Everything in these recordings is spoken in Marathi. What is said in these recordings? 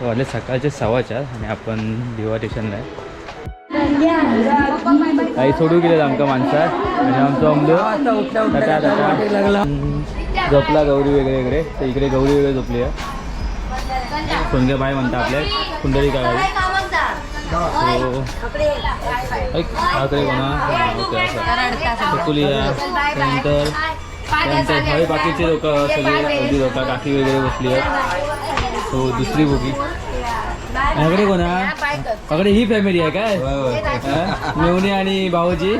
वाजले सकाळचे सव्वा चार आणि आपण दिवा स्टेशनला आहे. काही सोडू गेले आमका माणसा आणि आमचं अमलो झोपला गौरी वगैरे वगैरे तर इकडे गौरी वगैरे झोपली. आहे बाय म्हणता आपल्या कुंडली आकडे कोणा हां, असं चकुलिया त्यानंतर बाकीचे लोक सगळे लोक काकी वगैरे बसली आहेत. सो दुसरी बोगी याकडे कोणा याकडे ही फॅमिली आहे काय? हा? मेवणी आणि भाऊजी?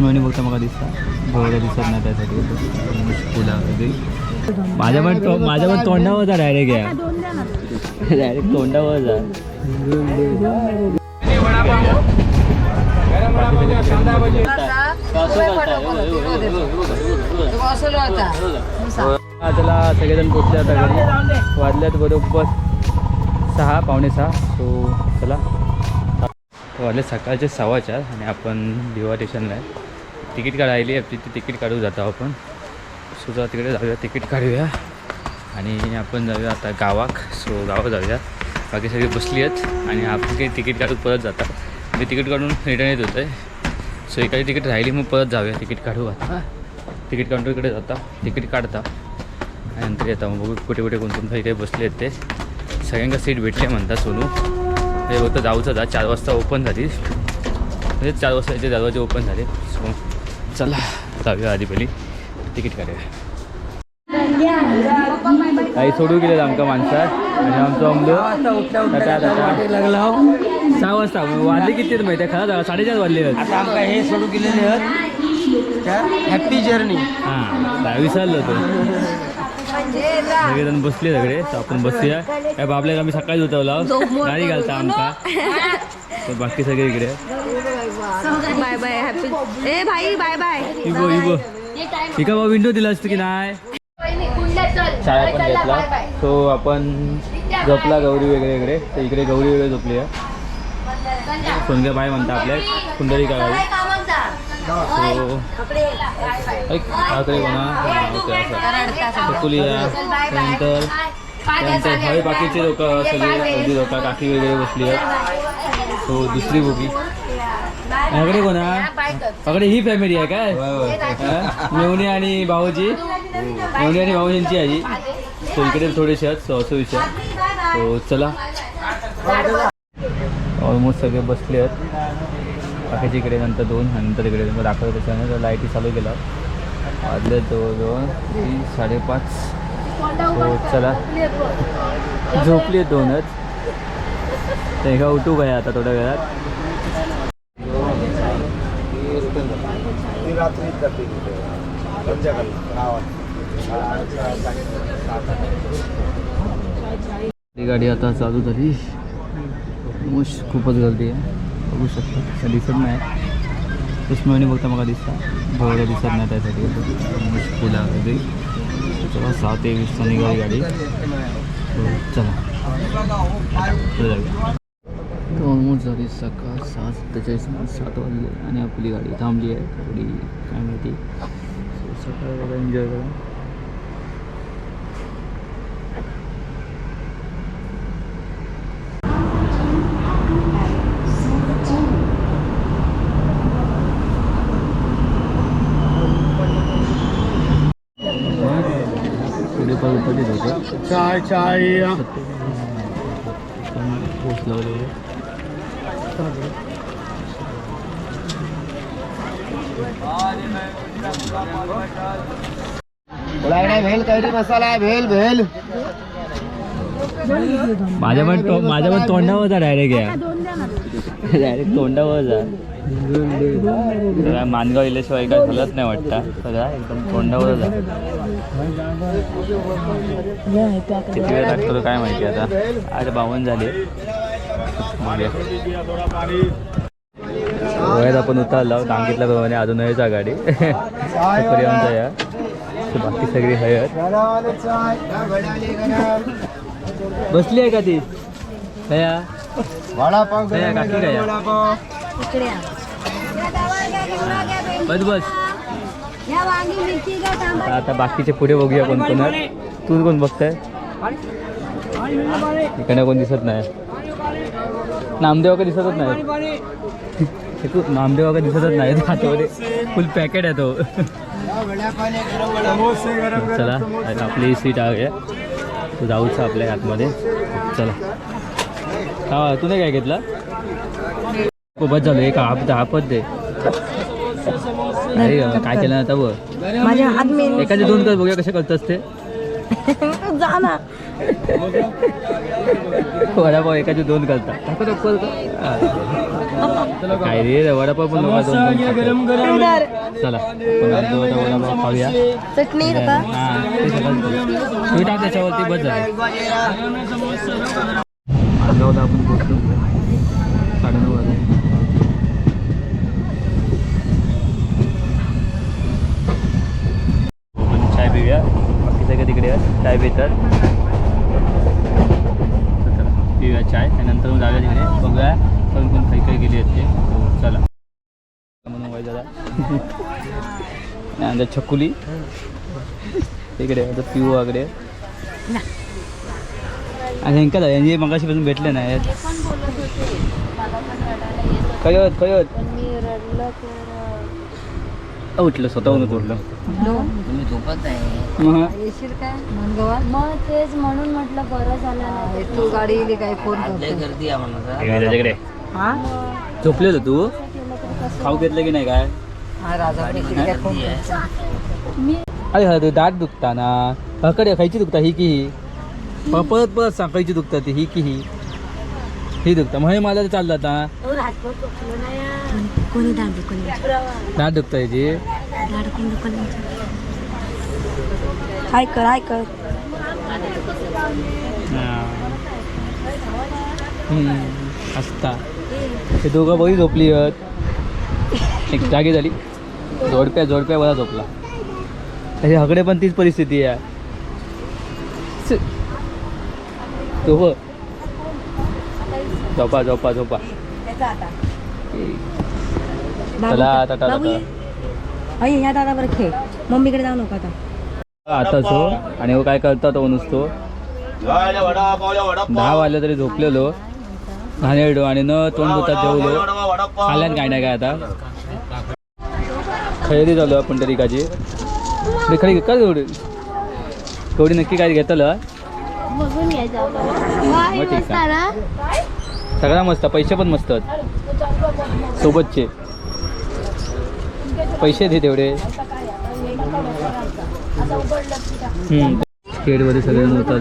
मेवणी बघता मला दिसता. भाऊला दिसत नाही त्यासाठी. माझ्या पण तो- माझ्या पण तोंडावर डायरेक्ट आहे. डायरेक्ट तोंडावर जा त्याला सगळेजण पोचले आता घरी. वाजल्यात बरोबर सहा पावणे सहा. सो चला. वाजले सकाळचे सव्वा चार आणि आपण दिवा स्टेशनला आहे. तिकीट काढायली आपली ती तिकीट काढू जातो आपण. सो जरा तिकडे जाऊया. तिकीट काढूया. आणि आपण जाऊया आता गावाक. सो गावात जाऊया. बाकी सगळी बसली आहेत. आणि आपण काही तिकीट काढून परत जातात मी तिकीट काढून रिटर्न येत होतं आहे सो एखादी तिकीट राहिली मग परत जाऊया. तिकीट काढू आता. तिकीट काउंटरकडे जाता. तिकीट काढता. नंतर येता मग बघू कुठे कुठे कोणकोण काही काही बसले आहेत ते. सगळ्यांना सीट भेटले म्हणतात सोनू. हे फक्त जाऊचं जा चार वाजता ओपन झाली. म्हणजे चार वाजता याचे दरवाजे ओपन झाले. सो चला जाऊया आधी पहिली. तिकीट काढूया. काही सोडू गेले आमका माणसा. आणि आमचं अमलो टाटा टाटा सहा वाजता. वाजले किती माहिती आहे? खरं साडेचार वाजले आता आमका हे सोडू गेलेले आहेत. हॅपी जर्नी हां विसरलो तो. सगळेजण बसले सगळे तर आपण बसूया. काय बाबल्याला आम्ही सकाळी उठवला गाडी घालता आमका तर बाकी सगळे इकडे. बाय बाय हॅपी ए भाई बाय बाय. इबो इबो इका बाबा विंडो दिला असतं की नाही? शाळा पण घेतला. सो आपण झोपला गौरी वगैरे वगैरे तर इकडे गौरी वगैरे झोपली आहे. सोनग्या बाय म्हणता आपल्या कुंडली काढावी हाँ, लोक सगळे लोक काकी वगैरे बसली दुसरी बोगी याकडे कोणा याकडे ही फॅमिली आहे काय हा? मेवणी आणि भाऊजी मेवणी आणि भाऊजींची आजी सो इकडे थोडेसे आहेत चला ऑलमोस्ट सगळे बसले बाकीच्या इकडे नंतर दोन नंतर इकडे. मग दाखवलं त्याच्यानंतर लाईटी चालू केला. वाजले जवळजवळ ती साडेपाच. सो चला. झोपली आहेत दोनच तर एका उठू काय आता थोड्या वेळात. ही गाडी आता चालू झाली. मुश खूपच गर्दी आहे. शकता तसं दिसत नाही पुष्पवणी बघता मला दिसता भाऊला दिसत नाही त्यासाठी आहे चला सहा ते वीसचा निघाली गाडी। चला। पुढे तर ऑलमोस्ट झाली सकाळ सहा सत्तेचाळीस सात वाजले आणि आपली गाडी थांबली आहे थोडी काय माहिती सकाळ एन्जॉय करा। थोडेफार उपस्थित होते. चाय चाय. लावलेले भेल कैरी मसाला आहे भेल भेल. माझ्या पण तो माझ्या पण तोंडावर डायरेक्ट या डायरेक्ट तोंडावर जा. मानगाव इल्याशिवाय काय झालंच नाही वाटतं. सगळा एकदम तोंडावर जा. किती वेळ लागतो काय माहिती आता? आठ बावन्न झाले. वयात आपण उतरलो सांगितल्याप्रमाणे अजून यायचा गाडी. पर्यंत या बाकी सगळी हयत. बसली आहे का ती? हया. काकी काय? इकडे बस बस या वांगी मिरची का तांबा आता बाकीचे पुढे बघूया कोण कोण. तू कोण बघताय? इकडे कोण दिसत नाही. नामदेव का दिसतच नाही. हे नामदेव का दिसतच नाही. हातामध्ये फुल पॅकेट आहे तो. चला आपली सीट आहे. तू जाऊच आपल्या आतमध्ये चला. हा तू नाही काय घेतला? खूपच झालं एक आप आपत दे. अरे काय केलं आता माझ्या हात मी एकाचे दोन कर बघूया कसे करतस ते. जा ना. वडापाव एकाचे दोन करतात काय रे वडापाव पण लोक दोन. चला वडापाव खाऊया. चटणी तुम्ही टाक त्याच्यावरती बस झालं. अंगावर आपण पोचलो साडेनऊ वाजले. चाय पिऊया. बाकी सगळे तिकडे चाय पितात. तर पिऊया चाय. त्यानंतर मग जाऊया तिकडे. बघूया कोण कोण काही काही गेली आहेत ते. चला. म्हणून वाईट झाला. छकुली. इकडे आता पिऊ वगैरे. आणि हेंका यांनी मगाशी पासून भेटले नाही. कयत कयत. उठलं स्वतःहूनच उठलं. तुम्ही झोपत आहे. मग येशील काय? मनगवात मग तेच म्हणून म्हटलं बरं झालं नाही तू गाडी येईल काय? फोन गर्दी आहे त्याच्याकडे. हा? झोपले होतं तू? खाऊ घेतलं की नाही काय? हा अरे हा ते दाट दुखता ना हकडे खायची दुखता ही की प- परत परत सांग खायची दुखता ती ही की ही? ही दुखता मग हे मला चाललं आता. कोणी दाड दुकान दाट दुखता याची दाड कोण दुकान हाय कर हाय कर. असता हे दोघं बरी झोपली आहेत. एक जागी झाली. जोडप्या जोडप्या बरा झोपला. अरे हकडे पण तीच परिस्थिती आहे स- झोप झोपा झोपा. झोपा चला आता टाटा. अय ह्या दादा बरं खेळ. मम्मीकडे जाऊ नका आता. आता सो आणि वो काय करता तो नुसतो. दहा वाजले तरी झोपलेलो. घाणेरडो आणि न तोंड धुतात जेवलो. खाल्यान काय नाही काय आता. खरेदी झालो आपण तरी काची अरे खरी का एवढी. एवढी नक्की काय घेतलं? बघून घ्यायचं मग ठीक आहे. सगळा मस्त पैसे पण मस्त आहेत. सोबतचे. पैसे दे तेवढे. खेडमध्ये सगळे नव्हतात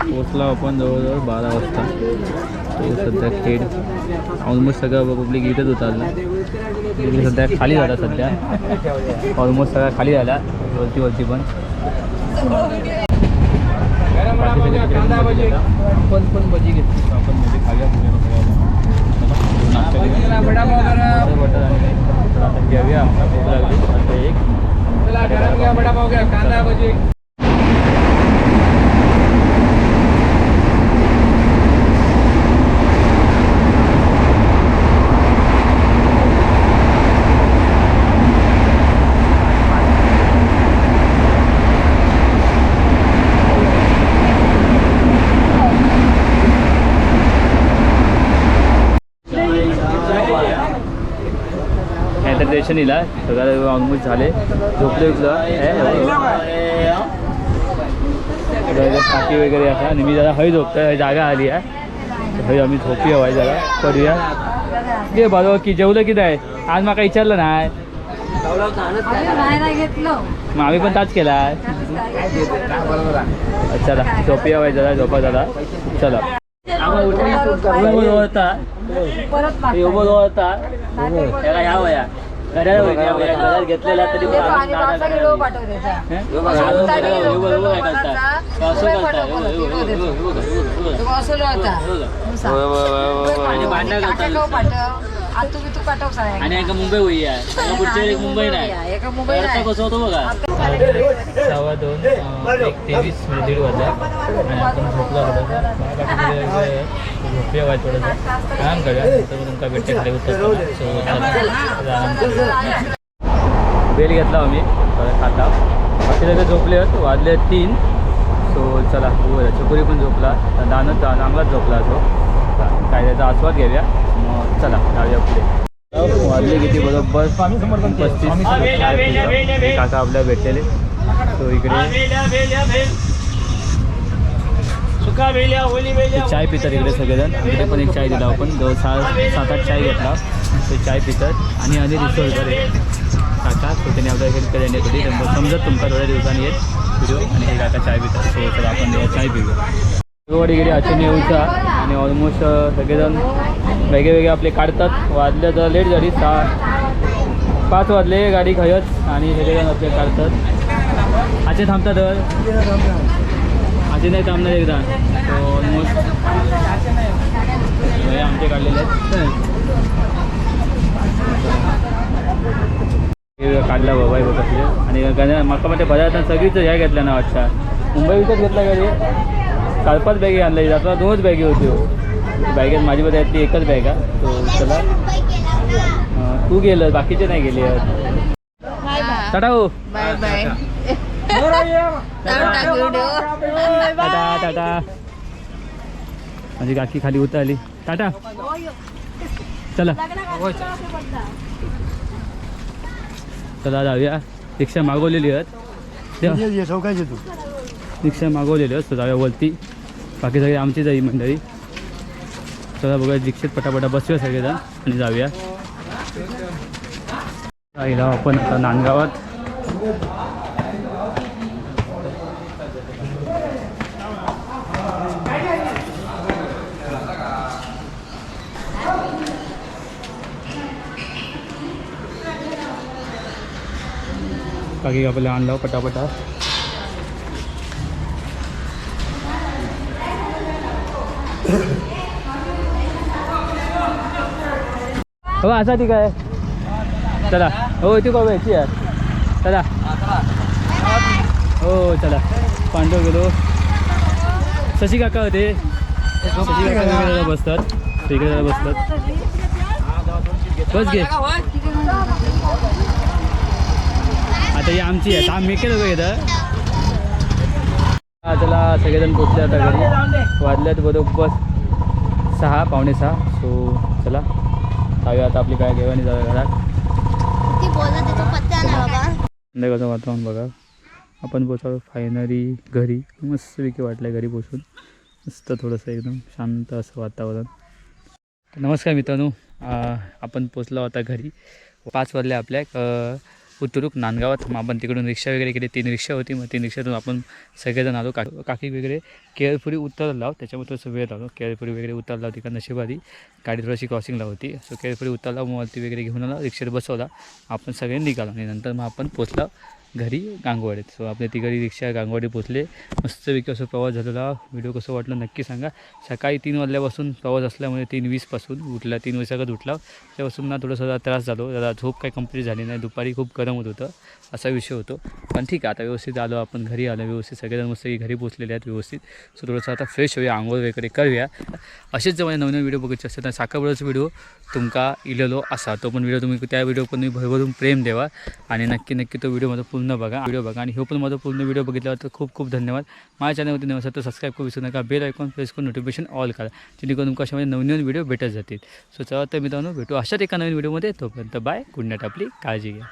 पोचला आपण जवळजवळ बारा वाजता. ते सध्या खेड ऑलमोस्ट सगळं पब्लिक इथंच होता इकडे सध्या खाली झाला सध्या. ऑलमोस्ट सगळा खाली झाला वरती वरती पण बाकी सगळे तिकडे भजी घेतात. आपण पण भजी घेतली. आपण भजी खाऊया पुण्याला सगळ्याला घेऊया. आपला भूक लागली. एक. नाही तर दर्शन येला सगळं ऑलमोस्ट झाले. झोपले उठलं टाकी वगैरे असा आणि मी जरा हय झोपतोय. जागा आली आहे. हय आम्ही झोपी हवाय जरा. करूया. घे बरोबर की जेवलं की नाही? आज मला विचारलं नाही. मग आम्ही पण ताच केला. चला झोपी हवाय जरा. झोपा जरा. चला. होता होता या वया. घड्याळ घेतलेला तरी पण अजून नाना घड्याळ वया. हे? हे बघ, हे बघ काय करता. असं करता. हे बघ, हे बघ, हे बघ, हे बघ, हे बघ. आणि भांडण करतात आणि एका मुंबई होई आहे. पुढच्या वेळी एक मुंबई नाही एका मुंबई आता कसं होतं बघा. सव्वा दोन एक तेवीस म्हणजे दीड वाजला. आणि आपण झोपला थोडंसं. झोपया व्हाय थोडंसं आराम करूया. मग तुमका भेटते खाली करूया बेल घेतला आम्ही. खाता. बाकी सगळे झोपले आहेत. वाजले आहेत तीन. सो चला चकुरी पण झोपला. दानच चांगलाच झोपला तो. काय त्याचा आस्वाद घेऊया. चला जाऊया पुढे. वाजले किती बरोबर? पस्तीस काका आपल्या भेटलेले. सो इकडे. ते चाय पितात इकडे सगळेजण. इकडे पण एक चाय दिला आपण. जवळ सहा सात आठ चाय घेतला. ते चाय पितात. आणि आधी रिसोर्ट करे काका सो त्यांनी आपल्या इकडे कधी होती तर समजत तुमका थोड्या दिवसांनी येत व्हिडिओ आणि हे काका चाय पितात. सो आपण चाय पिऊया. इकडे अचानक येऊचा. आणि ऑलमोस्ट सगळेजण वेगळे वेगळे आपले काढतात. वाजले तर लेट झाली सहा पाच वाजले गाडी खयच. आणि सगळेजण आपले काढतात. असे थांबतात असे नाही थांबणार एकदा. ऑलमोस्ट आमचे काढलेले आहेत. काढला बाबा हे आणि गण माका म्हणजे बऱ्याच सगळीच ह्या घेतल्या ना वाटतं मुंबई विकत घेतला गाडी चार पाच बॅगी आणल्या आता दोनच बॅगी होती हो. बॅगेत माझी मध्ये ती एकच बॅग आहे. तो चला. तू गेलं बाकीचे नाही गेले टाटा हो. Bye bye. Tata tata. माझी काकी खाली उतरली टाटा. चला. चला जाऊया. रिक्षा मागवलेली आहेत. तू. रिक्षा मागवलेली आहेत जाऊया बाकी सगळे आमची जाई मंडळी. चला बघूया रिक्षेत पटापटा बसूया सगळेजण आणि जाऊया. आईला आपण आता नांदगावात. बाकी आपल्याला आणलं पटापटा. हो असा ठीक काय? चला. हो ती बाबा याची यार. चला. हो चला. पांडव गेलो. शशी काका होते. शशी काका बसतात. वेगळे जरा बसतात. बस घे. आता ही आमची आहे आम्ही केलं बघ इथं. चला सगळेजण पोचले आता घरी. वाजल्यात बरोबर सहा पावणे सहा. सो चला. जाऊया आता आपली काय घेवानी जाऊया घरात. संध्याकाळचं वातावरण बघा. आपण पोचालो फायनली घरी. मस्तपैकी वाटलं घरी पोचून. मस्त थोडंसं एकदम शांत असं वातावरण. नमस्कार मित्रांनो. आपण पोचलो आता घरी. पाच वाजले आपल्या. उतरूक नांदगावात मग आपण तिकडून रिक्षा वगैरे केली. तीन रिक्षा होती मग तीन रिक्षातून आपण सगळेजण आलो. का काकी वगैरे केळपुरी उतरला हो. त्याच्यामुळे थोडंसं वेळ लागलो केळपुरी वगैरे उतरला तिकडं का नशिबादी गाडी थोडीशी क्रॉसिंगला होती. सो केळपुरी उतरला मग वरती वगैरे घेऊन आला. रिक्षेत बसवला. आपण सगळे निघालो. आणि नंतर मग आपण पोचलो. घरी गांगवाडीत. सो आपल्या तिघरी रिक्षा गांगवाडी पोचले मस्तपैकी असं प्रवास झालेला. व्हिडिओ कसं वाटलं नक्की सांगा. सकाळी तीन वाजल्यापासून प्रवास असल्यामुळे तीन वीसपासून उठला. तीन वाजता उठला. त्यापासून ना थोडासा त्रास झालो. जरा झोप काही कंप्लीट झाली नाही. दुपारी खूप गरम होत होतं. असा विषय होतो. पण ठीक आहे आता व्यवस्थित आलो आपण घरी आलो व्यवस्थित सगळेजण मस्त घरी पोचलेले आहेत व्यवस्थित. सो थोडंसं आता फ्रेश होऊया आंघोळ वगैरे करूया. असेच जर माझ्या नवीन व्हिडिओ बघायचे असेल तर साखरबळाचा व्हिडिओ तुमका इलेलो असा. तो पण व्हिडिओ तुम्ही त्या व्हिडिओ पण तुम्ही भरभरून प्रेम देवा. आणि नक्की नक्की तो व्हिडिओ माझा पूर्ण बघा व्हिडिओ बघा. आणि हो पण माझा पूर्ण व्हिडिओ बघितल्यावर तर खूप खूप धन्यवाद. माझ्या चॅनलवरती नवीन तर सबस्क्राईब करू विसरू नका. बेल आयकॉन प्रेस करून नोटिफिकेशन ऑल करा. जेणेकरून तुमका अशा नवीन नवनवीन व्हिडिओ भेटत जातील. सो चला तर मित्रांनो भेटू अशाच एका नवीन व्हिडिओमध्ये तोपर्यंत बाय गुड नाईट आपली. काळजी घ्या.